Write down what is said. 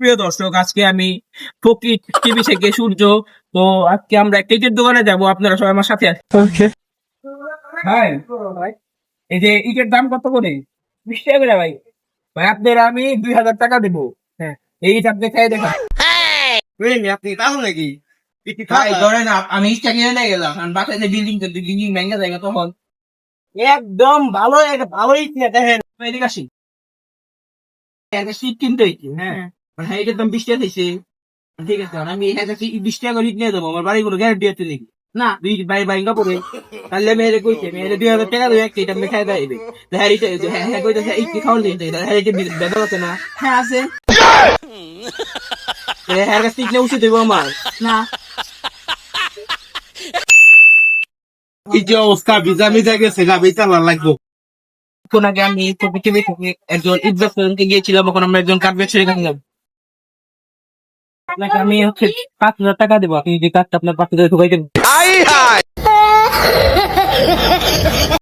প্রিয় দর্শক আজকে আমি ফকির টিভি থেকে সূর্য। তো আজকে আমরা ইটের দোকানে যাব আপনারা সবাই আমার সাথে আসেন ভাই এই যে ইটের দাম কত করে? বিশ টাকা করে ভাই। ভাই আপনার আমি দুই হাজার টাকা দেবো। হ্যাঁ এই ইট আপনি খাই দেখা আপনি তাহলে নাকি? ভাই ধরেন আপ- আমি ইটটা কিনে নিয়ে গেলাম কারণ বাসায় যে বিল্ডিং বিল্ডিং ভেঙে যায় তখন। একদম ভালো একটা ভালো ইট দেখেন। এদিকে আসি। একটা সিট কিনতে হয়েছে হ্যাঁ। হ্যাঁ এটার দাম বিশ টাকা দিয়েছে ঠিক আছে আমি একটা বিশ টাকা করে নিয়ে দেবো আমার বাড়ি কোনো গ্যারান্টি আছে নাকি? না দুই বাই বাইঙ্গা পড়ে তাহলে মেয়েরে কইছে মেয়েরে দুই হাজার টাকা দেবে একটা এটা আমি খাই দেবে। হ্যাঁ এটা হ্যাঁ হ্যাঁ কইতেছে এই কি খাওয়ান দিতে হ্যাঁ এটা বেদর আছে না? হ্যাঁ আছে। হ্যাঁ কাছে ইট উচিত দেবো আমার। না। এই যে অবস্থা ভিজা ভিজা গেছে গাবি চালার লাগবো। কিছুক্ষণ আগে আমি পৃথিবী থেকে একজন ইনভেস্টরকে গিয়েছিলাম এখন আমরা একজন কাঠ ব্যবসায়ী কাছে যাব আপনাকে আমি হচ্ছে পাঁচ হাজার টাকা দেবো। আপনি যদি কাজটা আপনার পাঁচ হাজার ঢুকাই দেবেন।